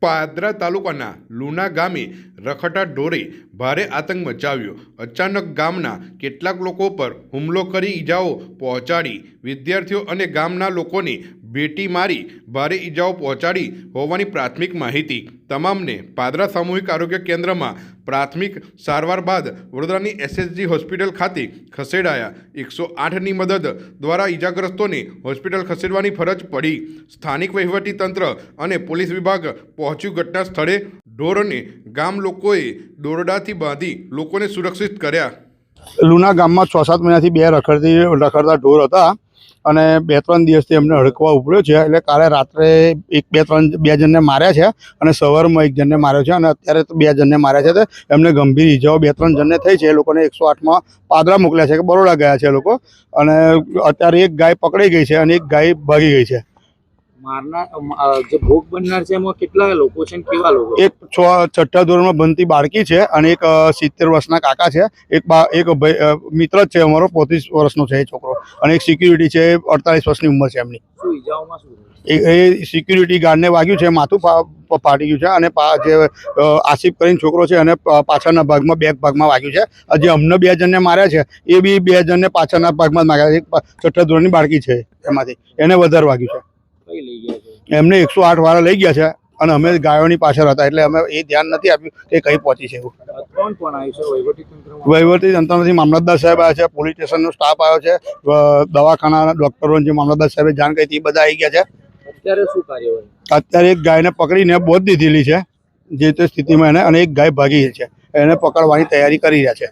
પાદરા તાલુકાના લુના ગામે રખડતા ઢોરે ભારે આતંક મચાવ્યો. અચાનક ગામના કેટલાક લોકો પર હુમલો કરી ઈજાઓ પહોંચાડી. વિદ્યાર્થીઓ અને ગામના લોકોને ભેટી મારી ભારે ઈજાઓ પહોંચાડી હોવાની પ્રાથમિક માહિતી. તમામને પાદરા સામૂહિક આરોગ્ય કેન્દ્રમાં પ્રાથમિક સારવાર બાદ વડોદરાની એસએસજી હોસ્પિટલ ખાતે ખસેડાયા. એકસો આઠની મદદ દ્વારા ઈજાગ્રસ્તોને હોસ્પિટલ ખસેડવાની ફરજ પડી. સ્થાનિક વહીવટી તંત્ર અને પોલીસ વિભાગ પહોંચ્યું ઘટના સ્થળે ઢોરને ગામ લોકોએ દોરડાથી બાંધી લોકોને સુરક્ષિત કર્યા. લુના ગામમાં છ સાત મહિનાથી બે રખડતી રખડતા ઢોર હતા અને બે ત્રણ દિવસથી એમને હડકવા ઉપડ્યો છે એટલે કાલે રાત્રે એક બે ત્રણ બે જણને માર્યા છે અને સવારમાં એક જણને માર્યો છે અને અત્યારે તો બે જણને માર્યા છે એમને ગંભીર ઈજાઓ બે ત્રણ જણને થઈ છે. એ લોકોને એકસો આઠમાં પાદરા મોકલ્યા છે કે બરોડા ગયા છે લોકો અને અત્યારે એક ગાય પકડાઈ ગઈ છે અને એક ગાય ભાગી ગઈ છે. મારનાર જે ભોગ બનનાર છે એમાં કેટલા લોકો છે કેવા લોકો? એક છ છઠ્ઠા ધોરણમાં બનતી બાળકી છે અને એક સિત્તેર વર્ષના કાકા છે. એક એક મિત્ર જ છે અમારો પોત્રીસ વર્ષનો છે એ છોકરો. અને એક સિક્યુરિટી છે અડતાલીસ વર્ષની ઉંમર છે એમની. શું ઈજાઓમાં શું એ એ સિક્યુરિટી ગાર્ડને વાગ્યું છે માથું ફાટી ગયું છે અને જે આસિફ કરીને છોકરો છે અને પાછળના ભાગમાં બેક ભાગમાં વાગ્યું છે. જે અમને બે જણને માર્યા છે એ બી બે જણને પાછળના ભાગમાં જ માર્યા છે. છઠ્ઠા ધોરણની બાળકી છે એમાંથી. એને વધારે વાગ્યું છે. એમને એકસો આઠ વાળા લઈ ગયા છે અને અમે ગાયોની પાછળ હતા એટલે અમે એ ધ્યાન નથી આપ્યું કે કઈ પહોંચી છે એવું. વહીવટી તંત્રમાં? વહીવટી તંત્રમાંથી મામલતદાર સાહેબ આવ્યા છે પોલીસ સ્ટેશનનો સ્ટાફ આવ્યો છે દવાખાના ડોક્ટરો જે મામલતદાર સાહેબે જાણ કરી હતી એ બધા આવી ગયા છે. અત્યારે શું કાર્યવાહી? અત્યારે એક ગાયને પકડીને બોધ દીધેલી છે જે તે સ્થિતિમાં એને અને એક ગાય ભાગી છે. એને પકડવાની તૈયારી કરી રહ્યા છે.